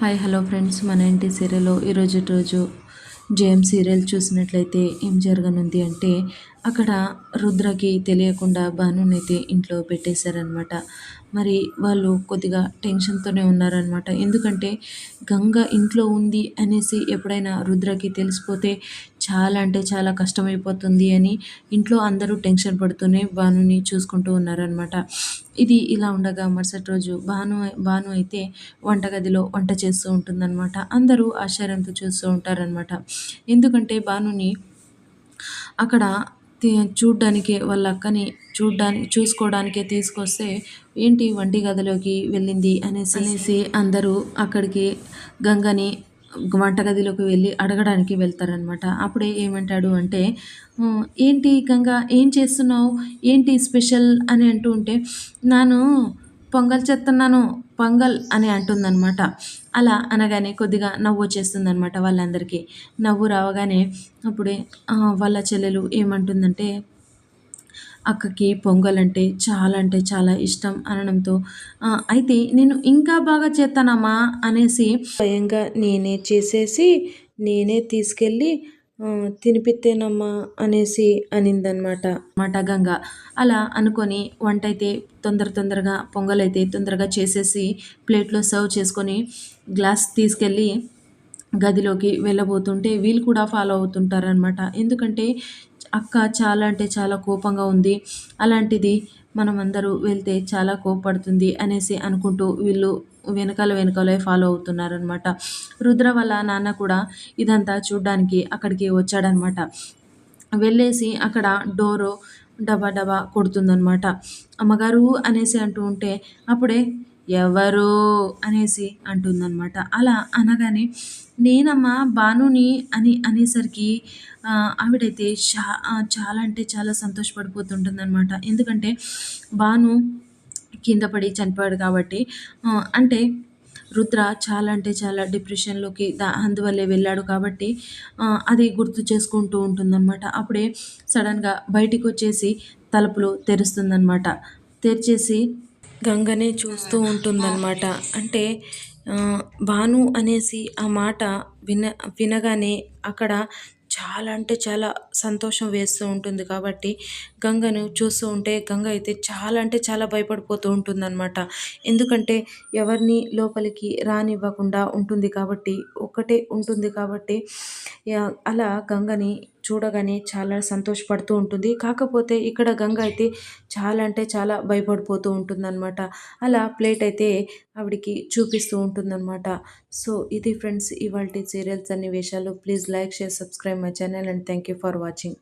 Hi hello friends. మన ఇంటి సీరియల్లో ఈరోజు రోజు జేఎం సీరియల్ చూసినట్లయితే ఏం జరగనుంది అంటే అక్కడ రుద్రకి తెలియకుండా భానునైతే ఇంట్లో పెట్టేశారనమాట మరి వాళ్ళు కొద్దిగా టెన్షన్తోనే ఉన్నారనమాట ఎందుకంటే గంగ ఇంట్లో ఉంది అనేసి ఎప్పుడైనా రుద్రకి తెలిసిపోతే చాలా అంటే చాలా కష్టమైపోతుంది అని ఇంట్లో అందరూ టెన్షన్ పడుతూనే భానుని చూసుకుంటూ ఉన్నారనమాట ఇది ఇలా ఉండగా మరుసటి రోజు భాను భాను అయితే వంటగదిలో వంట చేస్తూ ఉంటుందన్నమాట. అందరూ ఆశ్చర్యంతో చూస్తూ ఉంటారనమాట ఎందుకంటే భానుని అక్కడ చూడ్డానికి వాళ్ళ అక్కని చూడ్డానికి చూసుకోవడానికే తీసుకొస్తే ఏంటి వంటి గదిలోకి వెళ్ళింది అనేసి అనేసి అందరూ అక్కడికి గంగని వంటగదిలోకి వెళ్ళి అడగడానికి వెళ్తారనమాట అప్పుడే ఏమంటాడు అంటే ఏంటి గంగ ఏం చేస్తున్నావు? ఏంటి స్పెషల్? అని అంటూ ఉంటే నాను పొంగల్ చేస్తున్నాను పొంగల్ అని అంటుందన్నమాట. అలా అనగానే కొద్దిగా నవ్వు వచ్చేస్తుందన్నమాట వాళ్ళందరికీ. నవ్వు రావగానే అప్పుడే వాళ్ళ చెల్లెలు ఏమంటుందంటే అక్కకి పొంగల్ అంటే చాలా అంటే చాలా ఇష్టం అనడంతో అయితే నేను ఇంకా బాగా చేస్తానమ్మా అనేసి స్వయంగా నేనే చేసేసి నేనే తీసుకెళ్ళి తినిపిత్తేనమ్మా అనేసి అనిందనమాట. మాట గంగ. అలా అనుకొని వంట అయితే తొందర తొందరగా పొంగల్ అయితే తొందరగా చేసేసి ప్లేట్లో సర్వ్ చేసుకొని గ్లాస్ తీసుకెళ్ళి గదిలోకి వెళ్ళబోతుంటే వీళ్ళు కూడా ఫాలో అవుతుంటారనమాట. ఎందుకంటే అక్క చాలా అంటే చాలా కోపంగా ఉంది. అలాంటిది మనమందరూ వెళ్తే చాలా కోపడుతుంది అనేసి అనుకుంటూ వీళ్ళు వెనకాల వెనకాలే ఫాలో అవుతున్నారనమాట రుద్ర వాళ్ళ నాన్న కూడా ఇదంతా చూడ్డానికి అక్కడికి వచ్చాడనమాట వెళ్ళేసి అక్కడ డోరు డబా డబా కొడుతుందనమాట అమ్మగారు అనేసి అంటూ ఉంటే అప్పుడే ఎవరు అనేసి అంటుందన్నమాట. అలా అనగానే నేనమ్మా భానుని అని అనేసరికి ఆవిడైతే చా చాలా అంటే చాలా సంతోషపడిపోతుంటుందన్నమాట. ఎందుకంటే భాను కింద పడి చనిపోయాడు కాబట్టి అంటే రుద్ర చాలా అంటే చాలా డిప్రెషన్లోకి దా అందువల్లే వెళ్ళాడు కాబట్టి అది గుర్తు చేసుకుంటూ ఉంటుందన్నమాట. అప్పుడే సడన్గా బయటికి వచ్చేసి తలుపులు తెరుస్తుందన్నమాట. తెరిచేసి గంగనే చూస్తూ ఉంటుందన్నమాట. అంటే భాను అనేసి ఆ మాట విన వినగానే అక్కడ చాలా అంటే చాలా సంతోషం వేస్తూ ఉంటుంది కాబట్టి గంగను చూస్తూ ఉంటే గంగ అయితే చాలా అంటే చాలా భయపడిపోతూ ఉంటుందన్నమాట. ఎందుకంటే ఎవరిని లోపలికి రానివ్వకుండా ఉంటుంది కాబట్టి ఒక్కటే ఉంటుంది కాబట్టి అలా గంగని చూడగానే చాలా సంతోషపడుతూ ఉంటుంది. కాకపోతే ఇక్కడ గంగ అయితే చాలా అంటే చాలా భయపడిపోతూ ఉంటుందన్నమాట. అలా ప్లేట్ అయితే ఆవిడికి చూపిస్తూ ఉంటుందన్నమాట. సో ఇది ఫ్రెండ్స్ ఇవాళ సీరియల్స్ అన్ని విషయాలు please like share subscribe my channel and thank you for watching.